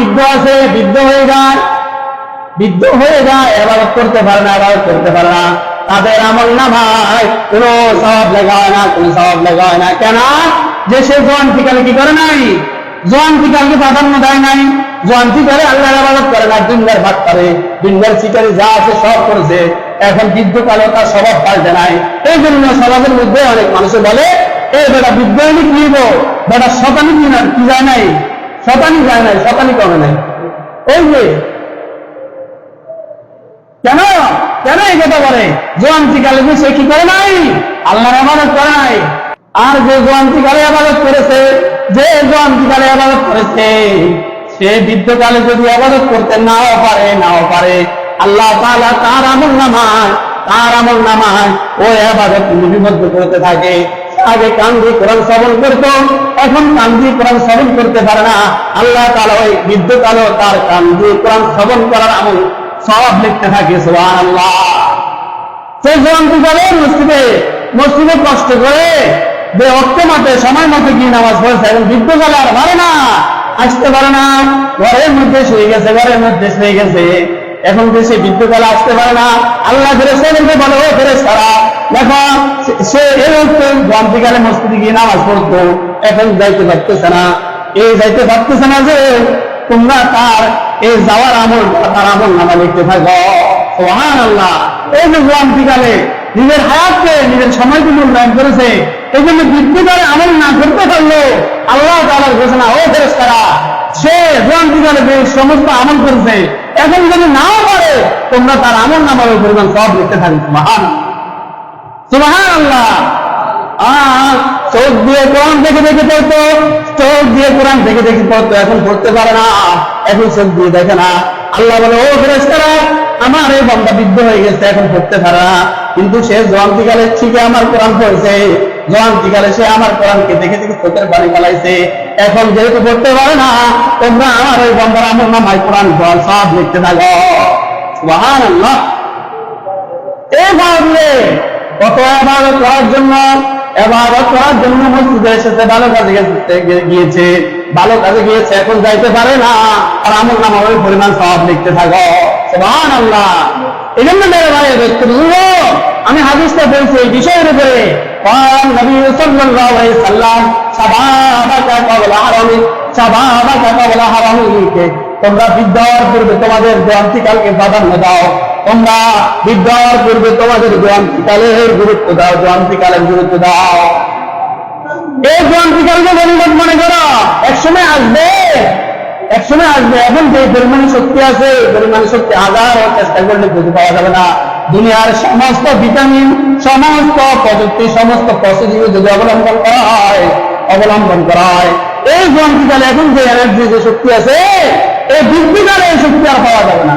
বৃদ্ধ আছে, বৃদ্ধ হয়ে যায়। বৃদ্ধ হয়ে যায় এবারত করতে পারে না এবারত করতে পারে না। তাদের আমল না ভাই কোন সব লেখা হয় না, কোন সব লেখা হয় না। কেন যে সে জোয়ান ঠিকালে কি করে নাই? জোয়ান ঠিকালকে প্রাধান্য দেয় নাই। জোয়ান ঠিকালে আল্লাহর আবাদত করে না দুনিয়ার ভাগ করে। দুনিয়ার শিকারে যা আছে সব করেছে। এখন বৃদ্ধকালে তার স্বভাব পাল্টে নাই। এই জন্য সমাজের মধ্যে অনেক মানুষে বলে এই বেটা বিজ্ঞানিক নিব, বেটা শতানিক কি যায় নাই? শতানিক যায় নাই শতানিক কমে নাই। এই যে, কেন? কেন এই কথা বলে? জোয়ান্তিকালে সে কি করে নাই? আল্লাহর আবাদত করে নাই। আর যে জোয়ান্তিকালে আবাদত করেছে, যে জোয়ান্তিকালে আবাদত করেছে, সে বৃদ্ধকালে যদি আবাদত করতে নাও পারে নাও পারে। আল্লাহ তাআলা তার আমল নামায়, তার আমল নামায়, ওই আবাদত লিপিবদ্ধ করতে থাকে। আগে কান দিয়ে কোরআন শ্রবণ করত, এখন কান দিয়ে কোরআন শ্রবণ করতে পারে না। আল্লাহ তাআলা ওই বৃদ্ধকালেও তার কান দিয়ে কোরআন শ্রবণ করার আমল সব লিখতে থাকে সুবহান আল্লাহ করে মসজিদে। মসজিদে কষ্ট করে যে অর্থ মাঠে, সময় মতো গিয়ে নামাজ পড়েছে, এখন বৃদ্ধকালে আর পারে না, আসতে পারে না। ঘরের মধ্যে শুয়ে গেছে, ঘরের মধ্যে শুয়ে গেছে। এখন দেশে সে বৃদ্ধকালে আসতে পারে না। আল্লাহ ফেরে সেদেরকে বলে, ও ফেরে সারা দেখো, সে- এই হচ্ছে মসজিদে গিয়ে নামাজ পড়তো, এখন যাইতে পারতেছে না। এই যাইতে পারতেছে না যে, তোমরা তার এই যাওয়ার আমল, তার আমল নামা লিখতে থাকো। আল্লাহ এই যে নিজের নিজের সময়কে মূল্যায়ন করেছে, এই জন্য বৃদ্ধিকালে আমল না করতে পারল আল্লাহ তালার ঘোষণা ও ফেরেস তারা সে জোয়ান্তিকালে যে সমস্ত আমল করেছে, এখন যদি নাও পারে, তোমরা তার আমল নামার পরিমাণ সব লিখতে থাকবে মহান চোখ দিয়ে কোরআন দেখে দেখে পড়তো, চোখ দিয়ে কোরআন দেখে দেখে পড়তো, এখন পড়তে পারে না, এখন চোখ দিয়ে দেখে না। আল্লাহ বলে, ও ফেরেস্তারা আমার এই বন্ধা হয়ে গেছে, এখন পড়তে পারে না। কিন্তু সে জয়ন্তিকালে ঠিক আমার কোরআন পড়েছে। জয়ন্তিকালে সে আমার কোরআনকে দেখে দেখে চোখের পানি ফেলাইছে। এখন যেহেতু পড়তে পারে না, তোমরা আমার ওই বন্ধার আমার কোরআন কোরআন সব লিখতে থাকো। আল্লাহ এভাবে কত আবাদত করার জন্য এবাদত করার জন্য মসজিদে এসেছে ভালো কাজে গেছে- গিয়েছে ভালো কাজে গিয়েছে এখন যাইতে পারে না আর আমল নামা ওই পরিমাণ সব লিখতে থাকো সুবহান আল্লাহ এই জন্য মেরে ভাই ব্যক্তি আমি হাদিসটা বলছি এই বিষয়ের উপরে قال النبي صلى الله عليه وسلم شبابك قبل حرمك شبابك قبل حرمك তোমরা বিদ্যার পূর্বে তোমাদের জয়ন্তীকালকে প্রাধান্য দাও তোমরা বিদ্যার পূর্বে তোমাদের জয়ন্তীকালের গুরুত্ব দাও জয়ন্তীকালের গুরুত্ব দাও। এই জয়ন্তীকালকে গরিব মনে করো, একসময় আসবে একসময় আসবে। এখন যে পরিমাণে শক্তি আছে পরিমাণে শক্তি হাজার চেষ্টা করলে খুঁজে পাওয়া যাবে না। দুনিয়ার সমস্ত ভিটামিন, সমস্ত প্রযুক্তি, সমস্ত প্রসেসিং যদি অবলম্বন করা হয়, অবলম্বন করা হয়, এই জয়ন্তীকালে এখন যে এনার্জি যে শক্তি আছে, এই বৃদ্ধিকালে এই শক্তি আর পাওয়া যাবে না।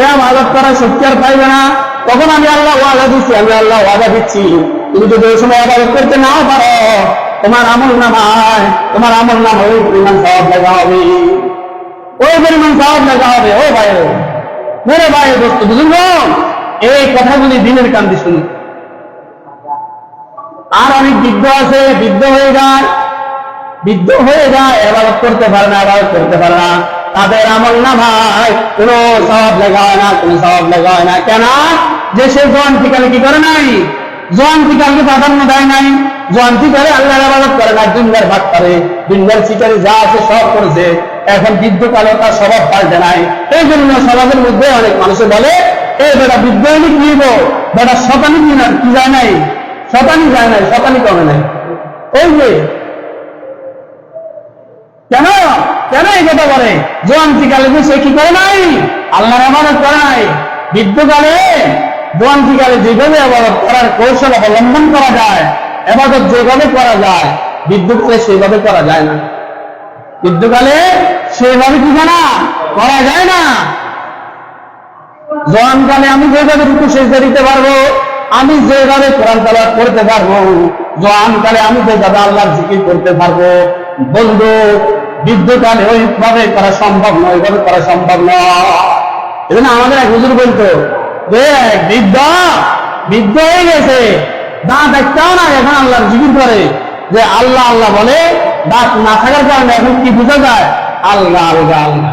এ আবাদত করার শক্তি আর পাইবে না। তখন আমি আল্লাহ ওয়াদা দিচ্ছি আমি আল্লাহ ওয়াদা দিচ্ছি। তুমি যদি ওই সময় আবাদত করতে নাও, পারো। তোমার আমল নামায় তোমার আমল নাম ওই পরিমাণ সব লেখা হবে। ওই পরিমাণ সব লেখা হবে, ও ভাই মেরে ভাই দোস্ত বুঝুন এই কথাগুলি দিনের কান্দি শুনি। আর অনেক বৃদ্ধ আছে, বৃদ্ধ হয়ে যায়, বৃদ্ধ হয়ে যায় এবারত করতে পারে না এবারত করতে পারে না। তাদের আমল না ভাই, কোন সব লেখা হয় না, কোন সব লেখা হয় না। কেন? যে সে জোয়ান ঠিকানে কি করে নাই? জোয়ান ঠিকানকে প্রাধান্য দেয় নাই। জোয়ান ঠিকানে আল্লাহ আবাদত করে না দুনিয়ার ভাগ করে। দুনিয়ার শিকারে যা আছে সব করেছে। এখন বৃদ্ধকালে তার স্বভাব পাল্টে নাই। এই জন্য সমাজের মধ্যে অনেক মানুষে বলে, এ বেটা বিজ্ঞানিক নিব বেটা শতানিক নিন কি যায় নাই? শতানি যায় নাই, শতানি কমে নাই। এই যে, কেন? কেন এই কথা করে জোয়ান্তিকালে যে সে কি করে নাই? আল্লাহর আমানত করে নাই বৃদ্ধকালে জোয়ান্তিকালে যেভাবে আবাদত করার কৌশল অবলম্বন করা যায়, এবাদত যেভাবে করা যায় বৃদ্ধকালে সেভাবে করা যায় না। বৃদ্ধকালে সেভাবে কি জানা করা যায় না। জোয়ানকালে আমি যেভাবে রুকু সেজদা দিতে পারব, আমি যেভাবে কোরআন তালাত করতে পারব জোয়ানকালে আমি যেভাবে আল্লাহর জিকির করতে পারব। বন্ধু বৃদ্ধকালে ওইভাবে করা সম্ভব নয় ওইভাবে করা সম্ভব নয়। আমাদের এক হুজুর বলতো বৃদ্ধ বৃদ্ধ হয়ে গেছে। দাঁত একটাও না এখন আল্লাহর জিকির করে। যে আল্লাহ আল্লাহ বলে, দাঁত না থাকার কারণে এখন কি বোঝা যায়? আল্লাহ আল্লাহ আল্লাহ।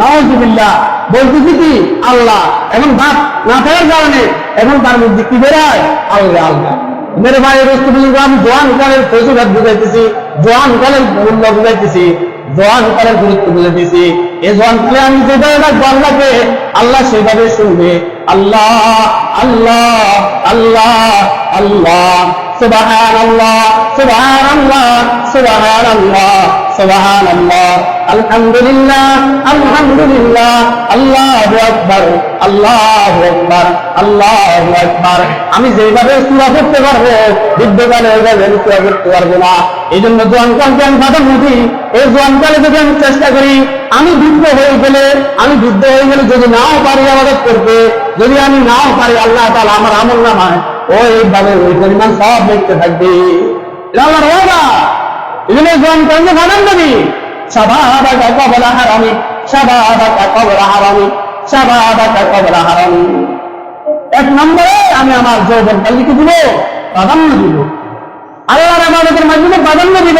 নওয়াজুবিল্লাহ বলতেছি কি? আল্লাহ, এখন দাঁত না থাকার কারণে এখন তার মধ্যে কি বেরোয় আল্লাহ আল্লাহ। মেরে ভাই আমি জোয়ান কালের ফজিলত বুঝাইতেছি, জোয়ান কালের মূল্য বুঝাইতেছি, জোয়ান কালের গুরুত্ব বুঝাইতেছি। এই জোয়ান কালে আমি যেভাবে ডাকবো আল্লাহকে আল্লাহ সেভাবে শুনবে। আল্লাহ আল্লাহ আল্লাহ আল্লাহ সুবাহ আল্লাহ সুবাহ আল্লাহ সুবাহ আল্লাহ সুবহান আল্লাহ আলহামদুলিল্লাহ আলহামদুলিল্লাহ, আল্লাহু আকবার আল্লাহু আকবার আল্লাহু আকবার। আমি যেভাবে সূরা পড়তে পারব সূরা পড়তে পারব না। দিই এই যদি আমি চেষ্টা করি, আমি বৃদ্ধ হয়ে গেলে, আমি বৃদ্ধ হয়ে গেলে যদি নাও পারি আবাদত করতে যদি আমি নাও পারি, আল্লাহ তাআলা আমার আমল নামায়। ওইভাবে ওই পরিমাণ সব দেখতে থাকবে। এজন্য গ্রন্থে বলেন নবী সাবাহাদাকা কবলা হারামি সাবাহাদাকা কবলা হারামি সাবাহাদাকা কবলা হারামি এক নম্বরে আমি আমার যৌবন কালকে দিব, প্রাধান্য দিব। আল্লাহর আমাদের মাধ্যমে প্রাধান্য দিব।